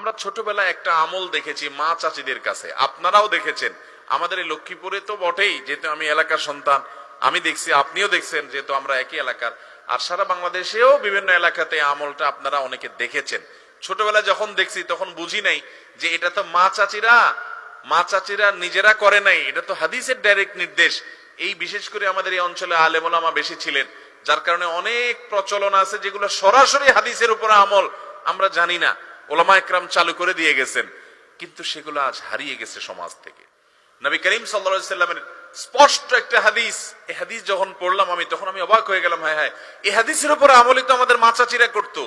আমরা ছোটবেলায় একটা আমল দেখেছি মা চাচিদের কাছে। আপনারাও দেখেছেন। আমাদের এই লক্ষ্মীপুরে তো বটেই, যেহেতু আমি এলাকার সন্তান, আমি দেখছি, আপনিও দেখছেন যেহেতু আমরা একই এলাকার। আর সারা বাংলাদেশেও বিভিন্ন এলাকাতে আমলটা আপনারা অনেকে দেখেছেন। ছোটবেলায় যখন দেখছি, তখন বুঝি নাই যে এটা তো মা চাচিরা মা চাচিরা নিজেরা করে নাই। এটা তো হাদিসের ডাইরেক্ট নির্দেশ। এই বিশেষ করে আমাদের এই অঞ্চলে আলেমোলামা বেশি ছিলেন, যার কারণে অনেক প্রচলন আছে যেগুলো সরাসরি হাদিসের উপর আমল, আমরা জানি না। ওলামা একরাম চালু করে দিয়ে গেছেন, কিন্তু সেগুলো আজ হারিয়ে গেছে সমাজ থেকে। নবী করিম সাল্লা স্পষ্ট একটা হাদিস, এই হাদিস যখন পড়লাম আমি, তখন আমি অবাক হয়ে গেলাম হ্যাঁ হ্যাঁ এই হাদিসের উপর আমলই তো আমাদের মাচাচিরা করতো।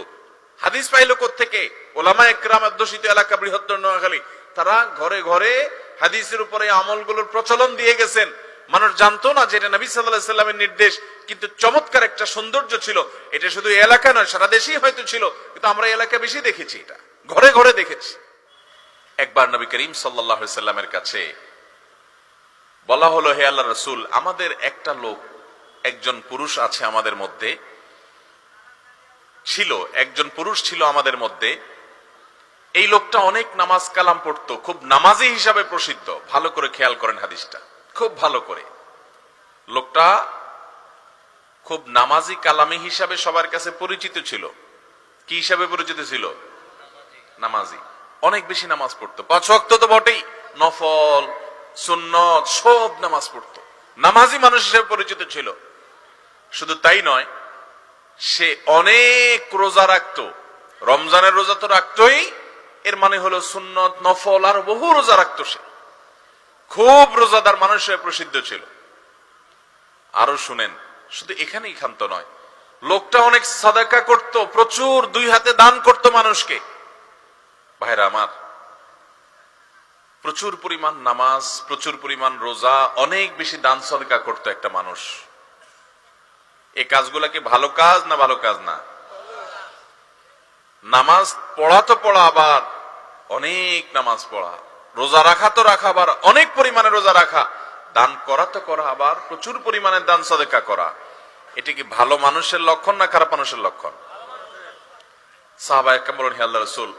হাদিস পাইলো থেকে ওলামা একরাম অধ্যুষিত এলাকা বৃহত্তর নোয়াখালী, তারা ঘরে ঘরে হাদিসের উপরে আমলগুলোর প্রচলন দিয়ে গেছেন। মানুষ জানতো না যে এটা নবী সাল্লাহ সাল্লামের নির্দেশ, কিন্তু চমৎকার একটা সৌন্দর্য ছিল। এটা শুধু এলাকা নয়, সারা দেশেই হয়তো ছিল, কিন্তু আমরা এলাকা বেশি দেখেছি এটা। ঘরে ঘরে দেখেছি। একবার নবী করিম সাল্লামের কাছে বলা হলো, হে আল্লাহ রসুল, আমাদের একটা লোক, একজন পুরুষ আছে আমাদের মধ্যে, ছিল, একজন পুরুষ ছিল আমাদের মধ্যে। এই লোকটা অনেক নামাজ কালাম পড়তো, খুব নামাজি হিসাবে প্রসিদ্ধ। ভালো করে খেয়াল করেন হাদিসটা। খুব ভালো করে। লোকটা খুব নামাজি কালামি হিসাবে সবার কাছে পরিচিত ছিল। কি হিসাবে পরিচিত ছিল? নামাজি। অনেক বেশি নামাজ পড়তো। পাঁচ ওয়াক্ত তো বটেই। নফল, সুন্নত, সব নামাজ পড়তো। নামাজি মানুষ হিসেবে পরিচিত ছিল। শুধু তাই নয়, সে অনেক রোজা রাখতো। রমজানের রোজা তো রাখতোই। এর মানে হলো সুন্নত, নফল, আর বহু রোজা রাখতো সে। খুব রোজাদার মানুষ হয়ে প্রসিদ্ধ ছিল। আরও শুনেন, শুধু এখানেই ক্ষান্ত নয়। লোকটা অনেক সাদাকা করত, প্রচুর দুই হাতে দান করত মানুষকে। ভাইরা আমার, প্রচুর পরিমাণ নামাজ, প্রচুর পরিমাণ রোজা, অনেক বেশি দান সদকা করতো একটা মানুষ। এই কাজগুলা কি ভালো কাজ না ভালো কাজ না? নামাজ পড়া তো পড়া আবার, অনেক নামাজ পড়া। রোজা রাখা তো রাখা আবার, অনেক পরিমাণে রোজা রাখা। দান করা তো করা আবার, প্রচুর পরিমাণে দান সদেকা করা। এটা কি ভালো মানুষের লক্ষণ না খারাপ মানুষের লক্ষণ? সাহাবা একামর আল্লাহ রসুল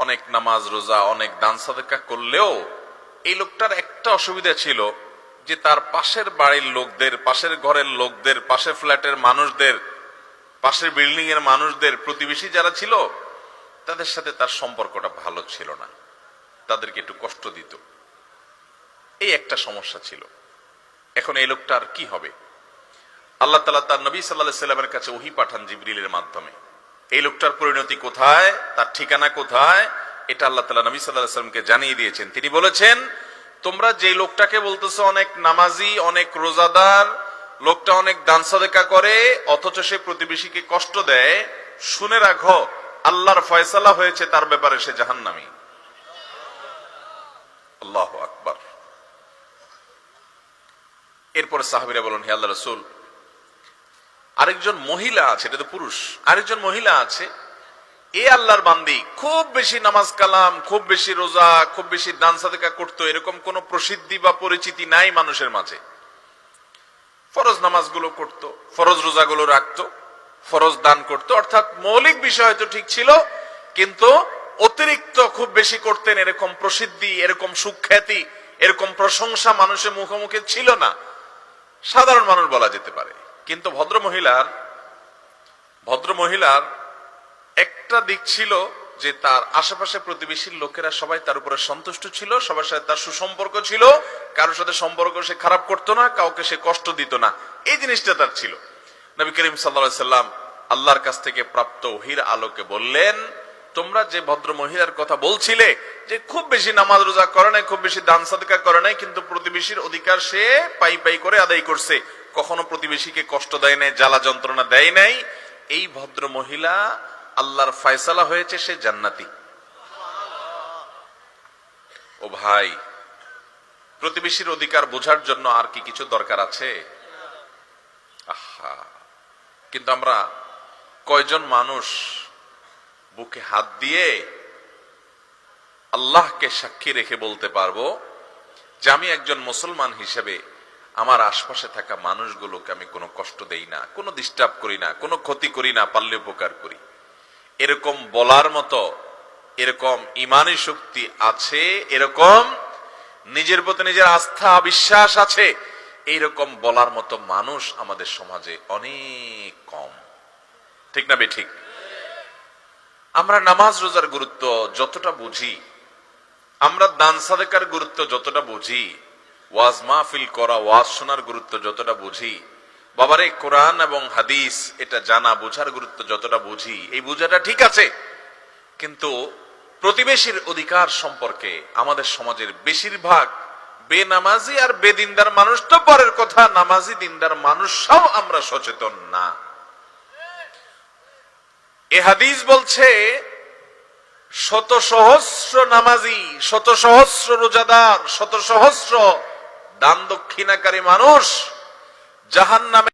অনেক নামাজ, রোজা, অনেক দান, সাদেকা করলেও এই লোকটার একটা অসুবিধা ছিল যে তার পাশের বাড়ির লোকদের, পাশের ঘরের লোকদের, পাশের ফ্ল্যাটের মানুষদের, পাশের বিল্ডিং এর মানুষদের, প্রতিবেশী যারা ছিল, তাদের সাথে তার সম্পর্কটা ভালো ছিল না। তাদেরকে একটু কষ্ট দিত। এই একটা সমস্যা ছিল। এখন এই লোকটার কি হবে? আল্লাহ তালা তার নবী সাল্লাহ সাল্লামের কাছে ওহি পাঠান জিবরিলের মাধ্যমে। এই লোকটার পরিণতি কোথায়? তার ঠিকানা কোথায়? এটা আল্লাহ তালা নবী সাল্লাহ সাল্লামকে জানিয়ে দিয়েছেন। তিনি বলেছেন, তোমরা যে লোকটাকে বলতেছো অনেক নামাজি, অনেক রোজাদার, লোকটা অনেক দান সাদেকা করে, অথচ সে প্রতিবেশীকে কষ্ট দেয়, শুনে রাখো, আল্লাহর ফয়সালা হয়েছে তার ব্যাপারে সে জাহান্নামী। আল্লাহ আকবার। এরপরে সাহাবিরা বলেন, হে আল্লাহ রসুল আরেকজন মহিলা আছে, এটা তো পুরুষ। আরেকজন মহিলা আছে, এ আল্লাহর বান্দি, খুব বেশি নামাজ কালাম, খুব বেশি রোজা, খুব বেশি দান সাদেকা করতো, এরকম কোন প্রসিদ্ধি বা পরিচিতি নাই মানুষের মাঝে। ফরজ নামাজগুলো করত, ফরজ রোজাগুলো রাখতো, ফরজ দান করত, অর্থাৎ মৌলিক বিষয় তো ঠিক ছিল, কিন্তু অতিরিক্ত খুব বেশি করতেন, এরকম প্রসিদ্ধি, এরকম সুখ্যাতি, এরকম প্রশংসা মানুষের মুখোমুখি ছিল না। সাধারণ মানুষ বলা যেতে পারে। কিন্তু ভদ্র মহিলার ভদ্র মহিলার একটা দিক ছিল যে তার আশেপাশে প্রতিবেশীর লোকেরা সবাই তার উপরে সন্তুষ্ট ছিল, সবার সাথে তার সুসম্পর্ক ছিল, কারোর সাথে সম্পর্ক সে খারাপ করতো না, কাউকে সে কষ্ট দিত না। এই জিনিসটা তার ছিল। নবী করিম সাল্লা সাল্লাম আল্লাহর কাছ থেকে প্রাপ্ত ওহির আলোকে বললেন তোমরা যে ভদ্র মহিলার কথা বলছিলে, যে খুব বেশি নামাজ রোজা করে নাই, খুব বেশি দান সাদকা করে নাই, কিন্তু প্রতিবেশীর অধিকার সে পাই পাই করে আদায় করছে। কখনো প্রতিবেশীকে কষ্ট দেয় নাই, জ্বালা যন্ত্রণা দেয় নাই। এই ভদ্র মহিলা আল্লাহর ফয়সালা হয়েছে, সে জান্নাতি। ও ভাই, প্রতিবেশীর অধিকার বোঝার জন্য আর কি কিছু দরকার আছে? আহা, কিন্তু আমরা কয়জন মানুষ বুকে হাত দিয়ে আল্লাহকে সাক্ষী রেখে বলতে পারব যে আমি একজন মুসলমান হিসেবে আমার আশপাশে থাকা মানুষগুলোকে আমি কোনো কষ্ট দেই না, কোনো ডিস্টার্ব করি না, কোনো ক্ষতি করি না পারলে উপকার করি। এরকম বলার মতো, এরকম ইমানি শক্তি আছে, এরকম নিজের প্রতি নিজের আস্থা, বিশ্বাস আছে, এইরকম বলার মতো মানুষ আমাদের সমাজে অনেক কম। ঠিক না বে ঠিক? আমরা নামাজ রোজার গুরুত্ব যতটা বুঝি, আমরা দান সাদেকার গুরুত্ব যতটা বুঝি, ওয়াজ মাহফিল করা, ওয়াজ শোনার গুরুত্ব যতটা বুঝি, বাবারে কোরআন এবং হাদিস এটা জানা, বোঝার গুরুত্ব যতটা বুঝি, এই বোঝাটা ঠিক আছে। কিন্তু প্রতিবেশীর অধিকার সম্পর্কে আমাদের সমাজের বেশিরভাগ বেনামাজি আর বেদিনদার মানুষ তো পরের কথা, নামাজি, দিনদার মানুষরাও আমরা সচেতন না। এ হাদিস বলছে, শত সহস্র নামাজি, শত সহস্র রোজাদার, শত সহস্র দান দক্ষিণাকারী মানুষ জাহান নামে